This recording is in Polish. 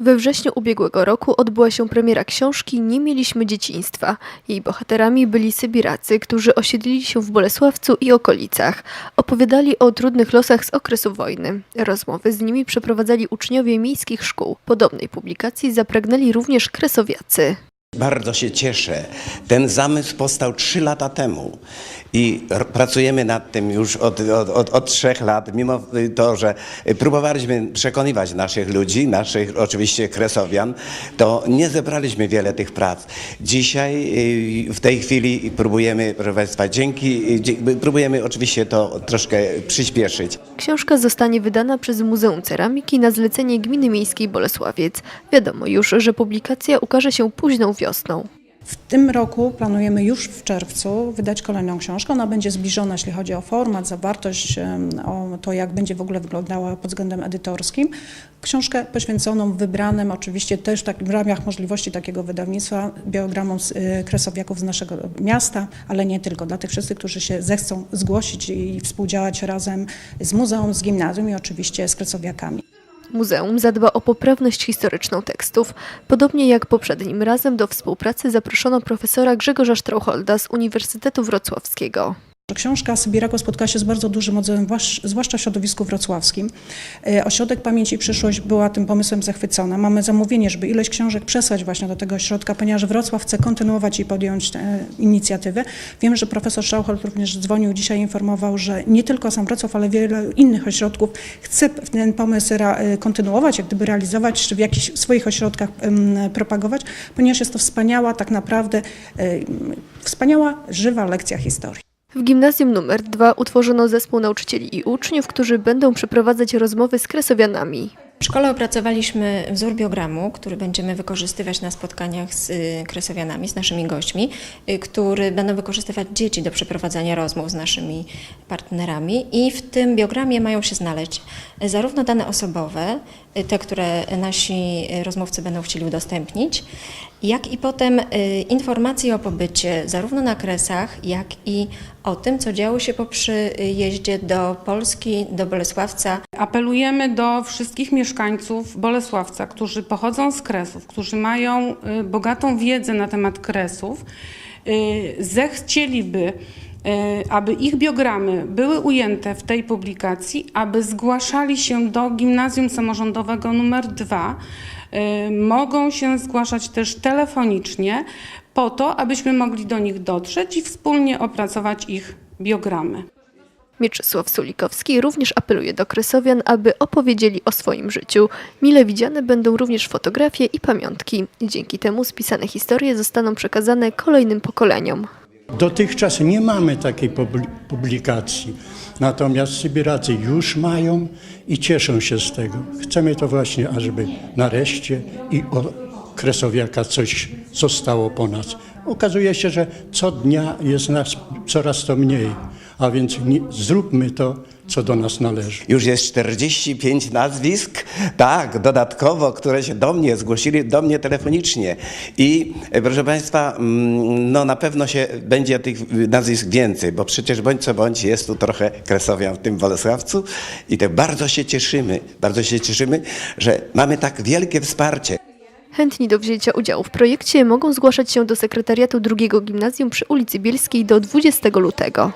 We wrześniu ubiegłego roku odbyła się premiera książki Nie mieliśmy dzieciństwa. Jej bohaterami byli Sybiracy, którzy osiedlili się w Bolesławcu i okolicach. Opowiadali o trudnych losach z okresu wojny. Rozmowy z nimi przeprowadzali uczniowie miejskich szkół. Podobnej publikacji zapragnęli również kresowiacy. Bardzo się cieszę. Ten zamysł powstał trzy lata temu i pracujemy nad tym już od, od, od, od trzech lat, mimo to, że próbowaliśmy przekonywać naszych ludzi, naszych oczywiście kresowian, to nie zebraliśmy wiele tych prac. Dzisiaj y, w tej chwili próbujemy, proszę Państwa, dzięki, próbujemy oczywiście to troszkę przyspieszyć. Książka zostanie wydana przez Muzeum Ceramiki na zlecenie Gminy Miejskiej Bolesławiec. Wiadomo już, że publikacja ukaże się późną wiosną. W tym roku planujemy już w czerwcu wydać kolejną książkę. Ona będzie zbliżona, jeśli chodzi o format, zawartość, o to, jak będzie w ogóle wyglądała pod względem edytorskim. Książkę poświęconą wybranym, oczywiście też tak, w ramach możliwości takiego wydawnictwa, biogramom y, kresowiaków z naszego miasta, ale nie tylko. Dla tych wszystkich, którzy się zechcą zgłosić i współdziałać razem z muzeum, z gimnazjum i oczywiście z kresowiakami. Muzeum zadba o poprawność historyczną tekstów. Podobnie jak poprzednim razem do współpracy zaproszono profesora Grzegorza Straucholda z Uniwersytetu Wrocławskiego. Książka Sybirako spotkała się z bardzo dużym odzewem, zwłasz- zwłaszcza w środowisku wrocławskim. E, Ośrodek Pamięci i Przyszłość była tym pomysłem zachwycona. Mamy zamówienie, żeby ileś książek przesłać właśnie do tego ośrodka, ponieważ Wrocław chce kontynuować i podjąć tę inicjatywę. Wiem, że profesor Strauchold również dzwonił dzisiaj, informował, że nie tylko sam Wrocław, ale wiele innych ośrodków chce ten pomysł e, kontynuować, jak gdyby realizować, czy w jakichś swoich ośrodkach propagować, ponieważ jest to wspaniała, tak naprawdę e, wspaniała, żywa lekcja historii. W gimnazjum numer 2 utworzono zespół nauczycieli i uczniów, którzy będą przeprowadzać rozmowy z kresowianami. W szkole opracowaliśmy wzór biogramu, który będziemy wykorzystywać na spotkaniach z y, kresowianami, z naszymi gośćmi, y, który będą wykorzystywać dzieci do przeprowadzania rozmów z naszymi partnerami i w tym biogramie mają się znaleźć zarówno dane osobowe, y, te, które nasi rozmówcy będą chcieli udostępnić, jak i potem informacje o pobycie zarówno na Kresach, jak i o tym, co działo się po przyjeździe do Polski, do Bolesławca, Apelujemy do wszystkich mieszkańców Bolesławca, którzy pochodzą z Kresów, którzy mają y, bogatą wiedzę na temat Kresów, y, zechcieliby, y, aby ich biogramy były ujęte w tej publikacji, aby zgłaszali się do Gimnazjum Samorządowego nr 2. Y, Mogą się zgłaszać też telefonicznie po to, abyśmy mogli do nich dotrzeć i wspólnie opracować ich biogramy. Mieczysław Sulikowski również apeluje do kresowian, aby opowiedzieli o swoim życiu. Mile widziane będą również fotografie i pamiątki. Dzięki temu spisane historie zostaną przekazane kolejnym pokoleniom. Dotychczas nie mamy takiej publi- publikacji, natomiast Sybiracy już mają i cieszą się z tego. Chcemy to właśnie, ażeby nareszcie i o Kresowiaka coś zostało po nas. Okazuje się, że co dnia jest nas coraz to mniej, a więc nie, zróbmy to, co do nas należy. Już jest 45 nazwisk, tak, dodatkowo, które się do mnie zgłosili, do mnie telefonicznie. I e, proszę Państwa, mm, no na pewno się będzie tych nazwisk więcej, bo przecież bądź co bądź jest tu trochę kresowian w tym Bolesławcu i tak bardzo się cieszymy, bardzo się cieszymy, że mamy tak wielkie wsparcie. Chętni do wzięcia udziału w projekcie mogą zgłaszać się do sekretariatu drugiego gimnazjum przy ulicy Bielskiej do 20 lutego.